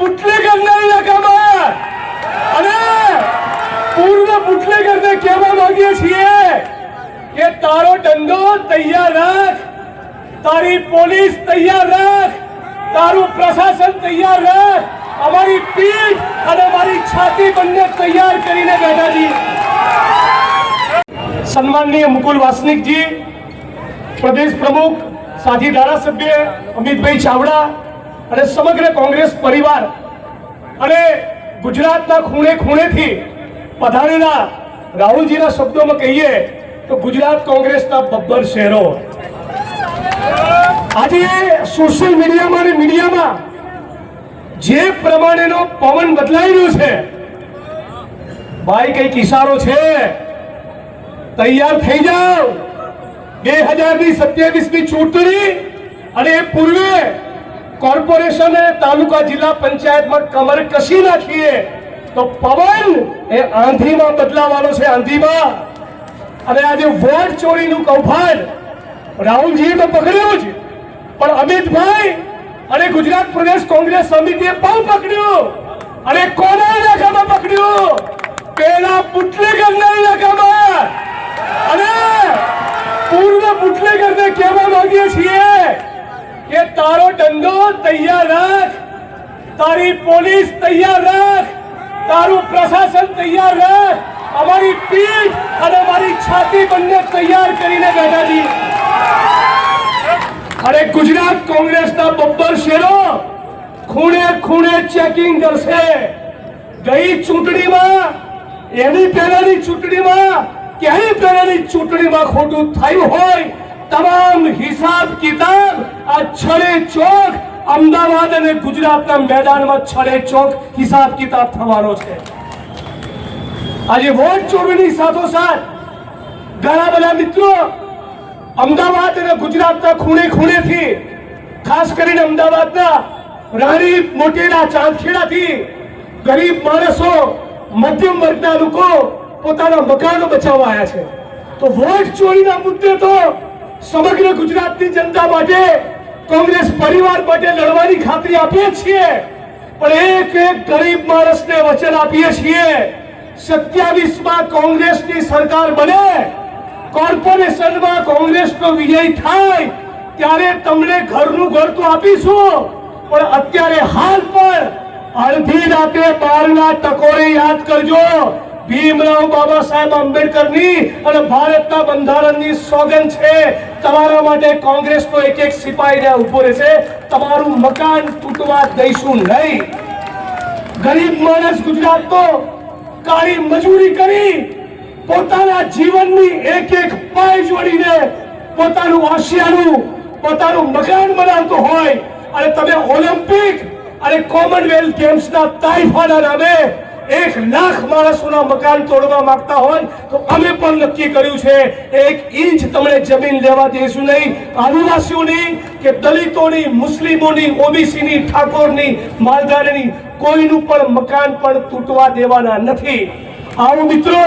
બુટલેગરના ઇલાકામાં અને પૂર્વ બુટલેગરને કહેવા માંગીએ છીએ કે તારો ડંડો તૈયાર રાખ તારી પોલીસ તૈયાર રાખ તારું પ્રશાસન તૈયાર રાખ અમારી પીઠ અને અમારી છાતી બંને તૈયાર કરીને બેઠા છીએ મુકુલ વાસનિકજી, પ્રદેશ પ્રમુખ, સાથી ધારાસભ્ય અમિતભાઈ ચાવડા અને સમગ્ર કોંગ્રેસ પરિવાર અને ગુજરાતના ખૂણે ખૂણેથી પધારેલા રાહુલજીના શબ્દોમાં કહીએ તો ગુજરાત કોંગ્રેસના બબ્બર શહેરો. આજે સોશિયલ મીડિયામાં અને મીડિયામાં જે પ્રમાણેનો પવન બદલાઈ રહ્યો છે, ભાઈ કંઈક ઇશારો છે. તૈયાર થઈ જાઓ. બે હજારની સત્યાવીસની ચૂંટણી અને એ પૂર્વે કોર્પોરેશન તાલુકા જિલ્લા પંચાયતમાં કમર કસી નાખીએ તો પવન એ આંધીમાં બદલાવાનો છે આંધીમાં. અને આજે વોટ ચોરીનું કૌભાંડ. રાહુલજીએ તો પકડ્યું જ. પણ અમિતભાઈ અને ગુજરાત પ્રદેશ કોંગ્રેસ સમિતિએ પણ પકડ્યું. અને કોના ઇલાકામાં પકડ્યું? પેલા બુટલેગરના ઇલાકામાં અને પૂર્વ બુટલેગરને કહેવા માંગીએ છીએ કે તારો દંડો તૈયાર રાખ. તારી પોલીસ તૈયાર રાખ. તારું પ્રશાસન તૈયાર રાખ. અમારી પીઠ અને અમારી છાતી બંને તૈયાર કરીને બેઠા છીએ. અરે ગુજરાત કોંગ્રેસના બબ્બર શેરો ખૂણે ખૂણે ચેકિંગ કરશે. ગઈ ચૂંટણીમાં, એની પહેલાની ચૂંટણીમાં, ક્યાંય પહેલાની ચૂંટણીમાં ખોટું થયું હોય, તમામ હિસાબ કિતાબ આ છડે ચોક અમદાવાદ અને ગુજરાતના મેદાનમાં છડે ચોક હિસાબ કિતાબ થવાનો છે. આજે વોટ ચોરીની સાથોસાથ ઘણા બધા મિત્રો અમદાવાદ અને ગુજરાતના ખૂણે ખૂણેથી, ખાસ કરીને અમદાવાદના રાણી મોટેરા ચાંદખેડાથી ગરીબ માણસો, મધ્યમ વર્ગના લોકો પોતાના મકાનો બચાવવા આવ્યા છે. તો વોટ ચોરીના મુદ્દે તો સમગ્ર ગુજરાતની જનતા માટે કોંગ્રેસ પરિવાર માટે લડવાની ખાતરી આપીએ છીએ. પણ એક એક ગરીબ માણસને વચન આપીએ છીએ. સત્યાવીસમાં કોંગ્રેસની સરકાર બને, કોર્પોરેશનમાં કોંગ્રેસનો વિજય થાય, ત્યારે તમને ઘરનું ઘર તો આપીશું. પણ અત્યારે હાલ પણ અડધી રાતે બારના ટકોરે યાદ કરજો. ભીમરાવ બાબા સાહેબ આંબેડકરની અને ભારતના બંધારણની સોગંદ છે. તમારા માટે કોંગ્રેસનો એક એક સિપાહી ત્યાં ઊભો રહેશે. તમારું મકાન તૂટવા દઈશું નહીં. ગરીબ માણસ ગુજરાતનો કાળી મજૂરી કરી પોતાના જીવનની એક એક પાય જોડીને પોતાનું આશિયાનું પોતાનું મકાન બનાવતો હોય. અને તમે ઓલિમ્પિક અને કોમનવેલ્થ ગેમ્સના તાઇફાના નામે એક લાખ માણસોના મકાન તોડવા માંગતા હોય તો અમે પણ નક્કી કર્યું છે, એક ઇંચ તમને જમીન લેવા દઈશું નહીં. આદિવાસીઓની કે દલિતોની, મુસ્લિમોની, ઓબીસીની, ઠાકોરની, માલધારીની કોઈનું પણ મકાન પણ તૂટવા દેવાના નથી. આવો મિત્રો,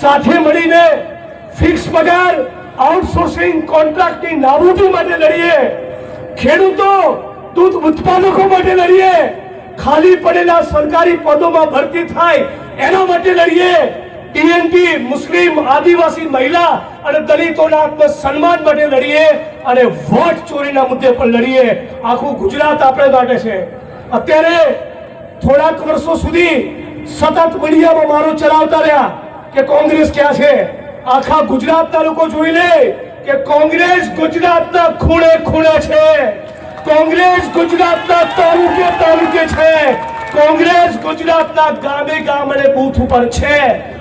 સાથે મળીને ફિક્સ પગાર, આઉટસોર્સિંગ કોન્ટ્રાક્ટની નાબૂદી માટે લડીએ. ખેડૂતો, દૂધ ઉત્પાદકો માટે લડીએ. ખાલી પડેલા સરકારી પદોમાં ભરતી થાય, એના માટે લડીએ. ટીએનટી, મુસ્લિમ, આદિવાસી મહિલા અને દલિતોના આત્મસન્માન માટે લડીએ અને વોટ ચોરીના મુદ્દે પર લડીએ. આખું ગુજરાત આપણે માટે છે. અત્યારે થોડાક વર્ષો સુધી સતત મીડિયામાં મારો ચલાવતા રહ્યા કે કોંગ્રેસ ક્યાં છે. આખા ગુજરાતના લોકો જોઈ લે કે કોંગ્રેસ ગુજરાતના ખૂણે ખૂણે છે. કોંગ્રેસ ગુજરાતના તાલુકે તાલુકે છે. કોંગ્રેસ ગુજરાતના ગામે ગામ અને બૂથ ઉપર છે.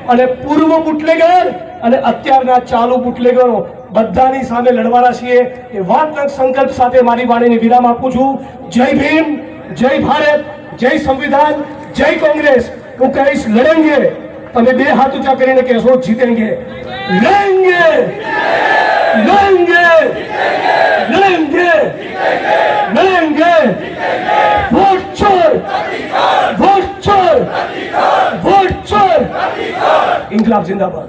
અને પૂર્વ બુટલેગર અને અત્યારના ચાલુ બુટલેગરો બધાની સામે લડવાના છીએ. એ વાતના સંકલ્પ સાથે મારી વાણીને વિરામ આપું છું. જય ભીમ, જય ભારત, જય સંવિધાન, જય કોંગ્રેસ. હું કહીશ, લડેંગે. તમે બે હાથ ઊંચા કરીને કહેશો, જીતેંગે. લડેંગે. લડેંગે. લડેંગે. ভোট চোর। ইনকলাব জিন্দাবাদ।